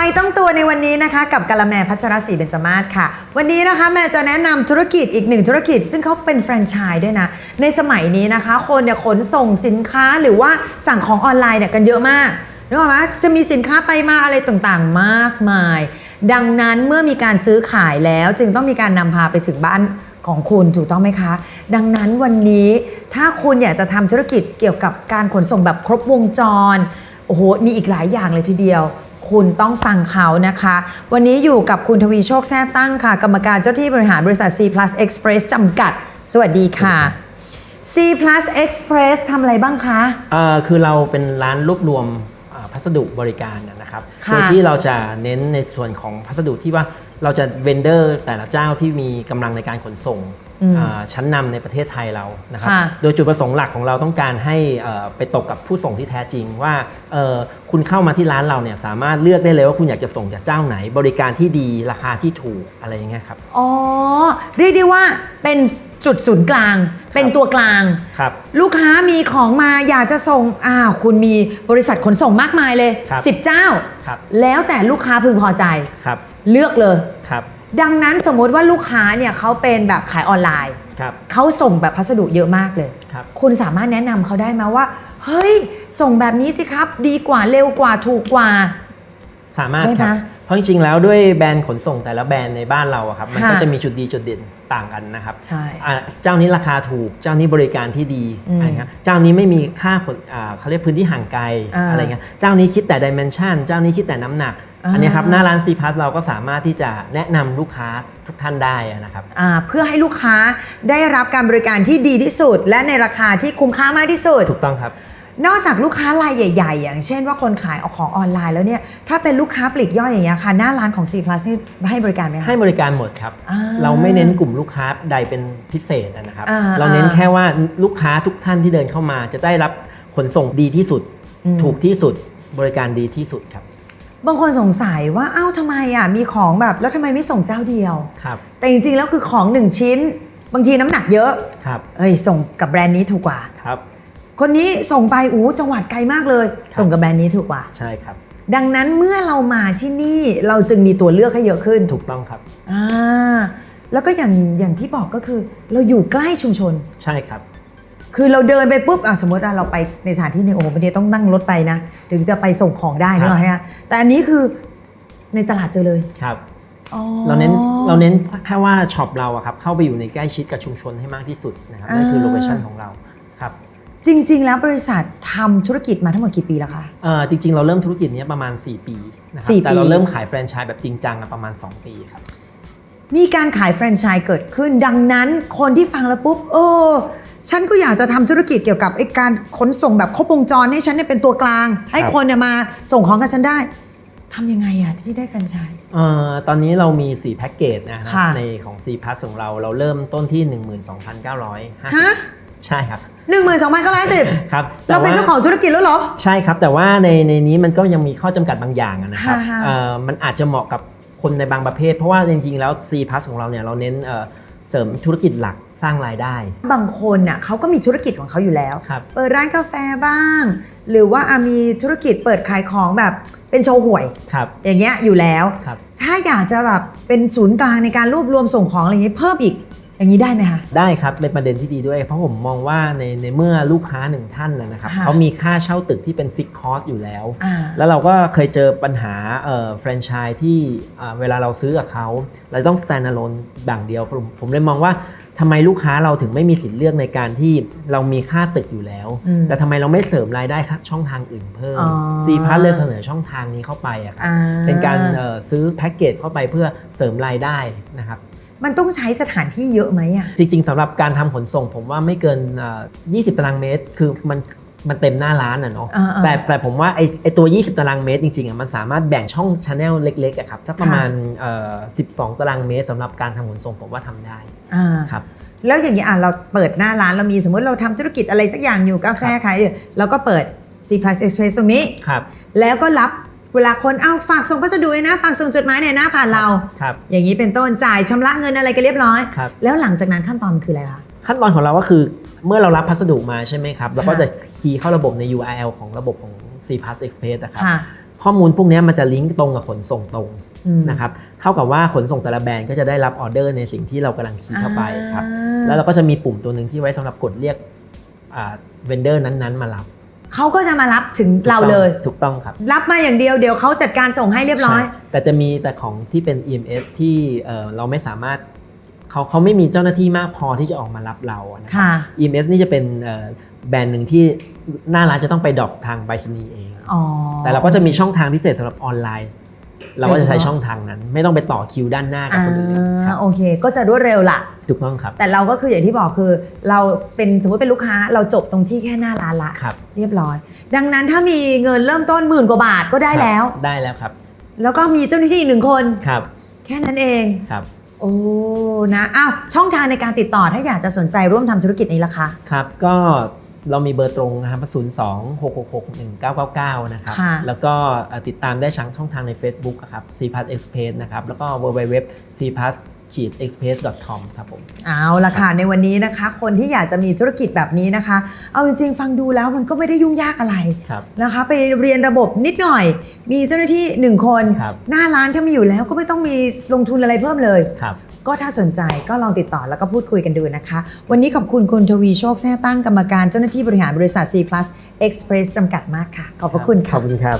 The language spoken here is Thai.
ไปตัวในวันนี้นะคะกับกะละแมพัชรศรีเบญจมาศค่ะ วันนี้นะคะแม่จะแนะนำธุรกิจอีกหนึ่งธุรกิจ ซึ่งเขาเป็นแฟรนไชส์ด้วยนะ ในสมัยนี้นะคะ คนเนี่ยขนส่งสินค้าหรือว่าสั่งของออนไลน์เนี่ยกันเยอะมากนึกออกไหมจะมีสินค้าไปมาอะไรต่างๆมากมาย ดังนั้นเมื่อมีการซื้อขายแล้วจึงต้องมีการนำพาไปถึงบ้านของคุณถูกต้องไหมคะ ดังนั้นวันนี้ถ้าคุณอยากจะทำธุรกิจเกี่ยวกับการขนส่งแบบครบวงจรโอ้โหมีอีกหลายอย่างเลยทีเดียว คุณต้องฟังเขานะคะ วันนี้อยู่กับคุณทวีโชคแท้ตั้งค่ะ กรรมการเจ้าที่บริหารบริษัท C Plus Express จำกัด สวัสดีค่ะ C Plus Express ทำอะไรบ้างคะเอ่อคือเราเป็นร้านรวบรวมอ่าพัสดุบริการนะครับค่ะโดยที่เราจะเน้นในส่วนของพัสดุที่ว่า เราจะเวนเดอร์แต่ละเจ้าที่มีกำลังในการขนส่งอืมอ่าชั้นนำในประเทศไทยเรานะครับค่ะโดยจุดประสงค์หลักของเราต้องการให้เอ่อไปตกกับผู้ส่งที่แท้จริงว่าเอ่อคุณเข้ามาที่ร้านเราเนี่ยสามารถเลือกได้เลยว่าคุณอยากจะส่งจากเจ้าไหน บริการที่ดีราคาที่ถูกอะไรอย่างเงี้ยครับ อ๋อ เรียกได้ว่าเป็นจุดศูนย์กลาง เป็นตัวกลางครับลูกค้ามีของมาอยากจะส่งอ้าวคุณมีบริษัทขนส่งมากมายเลยครับ10 เจ้าครับแล้วแต่ลูกค้าพึงพอใจครับ เลือกเลย ครับ ดังนั้นสมมติว่าลูกค้าเนี่ยเขาเป็นแบบขายออนไลน์ ครับ เขาส่งแบบพัสดุเยอะมากเลย ครับ คุณสามารถแนะนำเขาได้ไหมว่า เฮ้ย ส่งแบบนี้สิครับ ดีกว่าเร็วกว่าถูกกว่า สามารถได้คไหมรับ เพราะจริงๆ แล้วด้วยแบรนด์ขนส่งแต่ละแบรนด์ในบ้านเราอะครับ มันค่ะก็จะมีจุดดีจุดเด่นต่างกันนะครับใช่ อ่าเจ้านี้ราคาถูก เจ้านี้บริการที่ดีอืมอะไรเงี้ย เจ้านี้ไม่มีค่าขนอ่าเขาเรียกพื้นที่ห่างไกลอ่า อะไรเงี้ย เจ้านี้คิดแต่ดิเมนชันเจ้านี้คิดแต่น้ำหนัก อ่าอันเนี้ยครับหน้าร้านซีพัสเราก็สามารถที่จะแนะนำลูกค้าทุกท่านได้อะนะครับอ่าเพื่อให้ลูกค้าได้รับการบริการที่ดีที่สุด และในราคาที่คุ้มค่ามากที่สุดถูกต้องครับ นอกจากลูกค้ารายใหญ่ ๆ อย่างเช่นว่าคนขายเอาของออนไลน์แล้วเนี่ยถ้าเป็นลูกค้าปลีกย่อยอย่างเงี้ยค่ะหน้าร้านของ C Plus นี่ให้บริการไหมคะให้บริการหมดครับอ่าเราไม่เน้นกลุ่มลูกค้าใดเป็นพิเศษนะครับอ่าเราเน้นอ่าแค่ว่าลูกค้าทุกท่านที่เดินเข้ามา จะได้รับขนส่งดีที่สุดอืมถูกที่สุดบริการดีที่สุดครับ บางคนสงสัยว่าเอ้าทำไมอะมีของแบบแล้วทำไมไม่ส่งเจ้าเดียว ครับ แต่จริงๆแล้วคือของ1ชิ้น บางทีน้ำหนักเยอะ ครับ เอ้ยส่งกับแบรนด์นี้ถูกกว่า ครับ คนนี้ส่งไปอู้จังหวัดไกลมากเลย ส่งกับแบรนด์นี้ถูกกว่า ใช่ครับ ดังนั้นเมื่อเรามาที่นี่เราจึงมีตัวเลือกให้เยอะขึ้นถูกต้องครับ อ่าแล้วก็อย่างอย่างที่บอกก็คือ เราอยู่ใกล้ชุมชน ใช่ครับ คือเราเดินไปปุ๊บอะสมมติว่าเราไปในสถานที่หนึงโอ้โหวันนี้ต้องนั่งรถไปนะ ถึงจะไปส่งของได้ครัเนบอะฮะแต่อันนี้คือในตลาดเจอเลยครับอ๋อเราเน้นเราเน้นแค่ว่าช็อปเราอะครับเข้าไปอยู่ในใกล้ชิดกับชุมชนให้มากที่สุดนะครับนั่นคือโลเคชันของเราครับจริง ๆ แล้วบริษัททำธุรกิจมาทั้งหมดกี่ปีแล้วคะเอ่อจริง ๆ เราเริ่มธุรกิจเนี้ยประมาณ 4 ปีนะครัสี่แต่ปีเราเริ่มขายแฟรนไชส์แบบจริงจังอะประมาณ 2 ปีครับมีการขายแฟรนไชส์เกิดขึ้น ดังนั้นคนที่ฟังแล้วปุ๊บเออ ฉันก็อยากจะทำธุรกิจเกี่ยวกับไอ้การขนส่งแบบครบวงจรให้ฉันเนี่ยเป็นตัวกลาง ให้ครับคนเนี่ยมาส่งของกับฉันได้ทำยังไงอะที่ได้แฟรนไชส์เอ่อตอนนี้เรามี 4 แพ็กเกจนะครัค่ะในของ C Plus ของเราเราเริ่มต้นที่ 12,950ฮะใช่ครับหนึ่งหมื่นสองพันเก้าร้อยสิบครับแต่เราเป็นว่เจ้าของธุรกิจแล้วเหรอ ใช่ครับ แต่ว่าในในนี้มันก็ยังมีข้อจำกัดบางอย่างอะนะครับฮะฮะเอ่อมันอาจจะเหมาะกับคนในบางประเภท เพราะว่าจริงๆแล้ว C Plus ของเราเนี่ยเราเน้น เอ่อเสริมธุรกิจหลักสร้างรายได้ บางคนน่ะเขาก็มีธุรกิจของเขาอยู่แล้ว ครับ เปิดร้านกาแฟบ้าง หรือว่าอะมีธุรกิจเปิดขายของแบบเป็นโชว์หวย ครับอย่างเงี้ยอยู่แล้ว ครับ ถ้าอยากจะแบบเป็นศูนย์กลางในการรวบรวมส่งของอะไรอย่างงี้เพิ่มอีก อย่างนี้ได้ไหมคะได้ครับเป็นประเด็นที่ดีด้วย เพราะผมมองว่าในในเมื่อลูกค้าหนึ่งท่านนะนะครับค่ะเขามีค่าเช่าตึกที่เป็นฟิกคอสอยู่แล้วอ่าแล้วเราก็เคยเจอปัญหาเอ่อแฟรนไชส์ที่อ่าเวลาเราซื้อกับเขาเราต้อง stand alone ดังเดียวผมผมเลยมองว่าทำไมลูกค้าเราถึงไม่มีสิทธิ์เลือกในการที่เรามีค่าตึกอยู่แล้วอืมแต่ทำไมเราไม่เสริมรายได้ครับช่องทางอื่นเพิ่มอ๋อซีพัทเลยเสนอช่องทางนี้เข้าไปอะครับอ่าเป็นการเอ่อซื้อแพ็กเกจเข้าไปเพื่อเสริมรายได้นะครับ มันต้องใช้สถานที่เยอะไหมอะ จริง ๆสำหรับการทำขนส่ง ผมว่าไม่เกินเอ่อ20 ตารางเมตร คือมันมันเต็มหน้าร้านอะเนาะอ่าๆแต่แต่ผมว่าไอไอตัว 20 ตารางเมตรจริงๆอะมันสามารถแบ่งช่องช n แนลเล็กๆอะครับสักประมาณเอ่อ12 ตารางเมตรสำหรับการทำขนส่งผมว่าทำได้อ่า ครับ แล้วอย่างนี้อะเราเปิดหน้าร้านเรามีสมมติเราทำธุรกิจอะไรสักอย่างอยู่กาแฟขายอยู่เราก็เปิด C Plus Express ตรงนี้ ครับ แล้วก็รับ เวลาคนเอาฝากส่งพัสดุเลยนะ ฝากส่งจดหมายหน่อยนะผ่านเรา ครับ อย่างนี้เป็นต้นจ่ายชำระเงินอะไรกันเรียบร้อย ครับ แล้วหลังจากนั้นขั้นตอนคืออะไรคะขั้นตอนของเราก็คือเมื่อเรารับพัสดุมาใช่ไหมครับเราก็ค่ะจะคีย์เข้าระบบใน URL ของระบบของ C Plus Express นะครับค่ะข้อมูลพวกเนี้ยมันจะลิงก์ตรงกับขนส่งตรงอืมนะครับเท่ากับว่าขนส่งแต่ละแบรนด์ก็จะได้รับออเดอร์ในสิ่งที่เรากำลังคีย์เข้าไปครับอ่าแล้วเราก็จะมีปุ่มตัวหนึ่งที่ไว้สำหรับกดเรียกเวนเดอร์นั้นๆ มารับ เขาก็จะมารับถึงเราเลย ถูกต้องครับ รับมาอย่างเดียวเดี๋ยวเขาจัดการส่งให้เรียบร้อยใช่แต่จะมีแต่ของที่เป็น EMS ที่เอ่อเราไม่สามารถเขาเขาไม่มีเจ้าหน้าที่มากพอที่จะออกมารับเราอะนะค่ะ EMS นี่จะเป็นเอ่อแบรนด์หนึ่งที่หน้าร้านจะต้องไปดรอปทางไปรษณีย์เองอ๋อแต่เราก็จะมีช่องทางพิเศษสำหรับออนไลน์ เราก็จะใช้โดยเฉพาะช่องทางนั้น ไม่ต้องไปต่อคิวด้านหน้ากับอ่าคนอื่นครับโอเค ก็จะรวดเร็วล่ะถูกต้องครับ แต่เราก็คืออย่างที่บอกคือ เราเป็นสมมติเป็นลูกค้าเราจบตรงที่แค่หน้าร้านละครับเรียบร้อย ดังนั้นถ้ามีเงินเริ่มต้นหมื่นกว่าบาทก็ได้แล้ว ได้แล้วครับ แล้วก็มีเจ้าหน้าที่อีกหนึ่งคนครับ แค่นั้นเองครับโอ้นะอ้าวช่องทางในการติดต่อถ้าอยากจะสนใจร่วมทำธุรกิจนี้ล่ะคะครับ ก็ เรามีเบอร์ตรงนะครับ0 2 6 6 6 1 9 9 9นะครับ ค่ะ แล้วก็เอ่อติดตามได้ช่องช่องทางใน Facebook อะครับ c p a s Express นะครับ แล้วก็ www c p a s express com ครับผม เอาละค่ะในวันนี้นะคะ คนที่อยากจะมีธุรกิจแบบนี้นะคะ เอาจริงๆ ฟังดูแล้วมันก็ไม่ได้ยุ่งยากอะไรครับนะคะ ไปเรียนระบบนิดหน่อย มีเจ้าหน้าที่หนึ่งคน ครับ หน้าร้านถ้ามีอยู่แล้วก็ไม่ต้องมีลงทุนอะไรเพิ่มเลย ครับ ก็ถ้าสนใจก็ลองติดต่อแล้วก็พูดคุยกันดูนะคะ วันนี้ขอบคุณคุณทวีโชคแท้ตั้งกรรมการเจ้าหน้าที่บริหารบริษัท C Plus Express จำกัดมากค่ะ ขอบพระคุณค่ะ ขอบคุณครับ